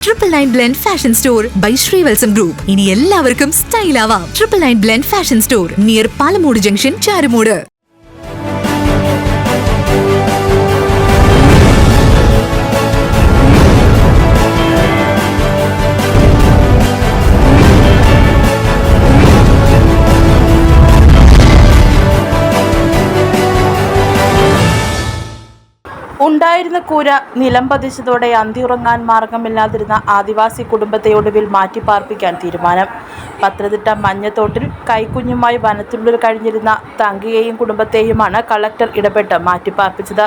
Triple nine blend fashion store by Srivatsam group ഇനി എല്ലാവർക്കും style ആവാം. Triple nine blend fashion store near Palamood junction Charumood ഉണ്ടായിരുന്ന കൂര നിലം പതിച്ചതോടെ അന്തിയുറങ്ങാൻ മാർഗമില്ലാതിരുന്ന ആദിവാസി കുടുംബത്തെ ഒടുവിൽ മാറ്റിപ്പാർപ്പിക്കാൻ തീരുമാനം. പത്തനംതിട്ട മഞ്ഞത്തോട്ടിൽ കൈക്കുഞ്ഞുമായി വനത്തിനുള്ളിൽ കഴിഞ്ഞിരുന്ന തങ്കിയെയും കുടുംബത്തെയുമാണ് കളക്ടർ ഇടപെട്ട് മാറ്റിപ്പാർപ്പിച്ചത്.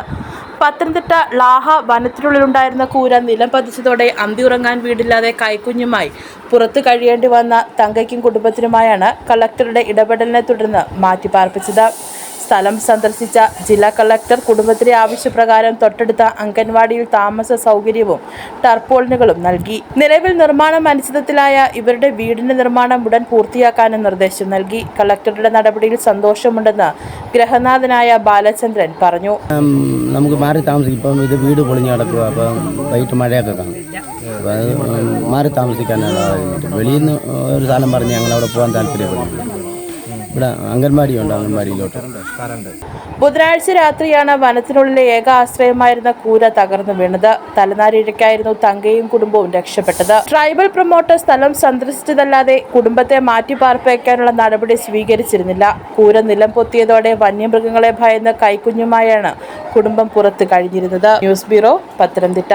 പത്തനംതിട്ട ലാഹ വനത്തിനുള്ളിലുണ്ടായിരുന്ന കൂര നിലം പതിച്ചതോടെ അന്തിയുറങ്ങാൻ വീടില്ലാതെ കൈക്കുഞ്ഞുമായി പുറത്തു കഴിയേണ്ടി വന്ന തങ്കയ്ക്കും കുടുംബത്തിനുമായാണ് കളക്ടറുടെ ഇടപെടലിനെ തുടർന്ന് മാറ്റിപ്പാർപ്പിച്ചത്. സ്ഥലം സന്ദർശിച്ച ജില്ലാ കളക്ടർ കുടുംബത്തിലെ ആവശ്യപ്രകാരം തൊട്ടടുത്ത അംഗൻവാടിയിൽ താമസ സൗകര്യവും ടർപ്പോളിനുകളും നൽകി. നിലവിൽ നിർമ്മാണം അനിശ്ചിതത്തിലായ ഇവരുടെ വീടിന്റെ നിർമ്മാണം ഉടൻ പൂർത്തിയാക്കാനും നിർദ്ദേശം നൽകി. കളക്ടറുടെ നടപടിയിൽ സന്തോഷമുണ്ടെന്ന് ഗ്രഹനാഥനായ ബാലചന്ദ്രൻ പറഞ്ഞു. നമുക്ക് മാറി താമസിക്കും. ഇത് വീട് പൊളിഞ്ഞു കിടക്കുക. അപ്പം വൈകിട്ട് മഴയൊക്കെ കാണും. മാറി താമസിക്കാനാണ് വെളിയിൽ നിന്ന് ഒരു സ്ഥലം പറഞ്ഞ് ഞങ്ങൾ അവിടെ പോകാൻ താല്പര്യപ്പെടുന്നു. ഇവിടെ അംഗൻവാടിയുണ്ട് അംഗൻവാടിയിലോട്ട്. ബുധനാഴ്ച രാത്രിയാണ് വനത്തിനുള്ളിലെ ഏക ആശ്രയമായിരുന്ന കൂര തകർന്നു വീണത്. തലനാരിഴയ്ക്കായിരുന്നു തങ്കയും കുടുംബവും രക്ഷപ്പെട്ടത്. ട്രൈബൽ പ്രൊമോട്ടർ സ്ഥലം സന്ദർശിച്ചതല്ലാതെ കുടുംബത്തെ മാറ്റിപ്പാർപ്പിക്കാനുള്ള നടപടി സ്വീകരിച്ചിരുന്നില്ല. കൂര നിലം പൊത്തിയതോടെ വന്യമൃഗങ്ങളെ ഭയന്ന് കൈക്കുഞ്ഞുമായാണ് കുടുംബം പുറത്ത് കഴിഞ്ഞിരുന്നത്. News bureau Pathanamthitta.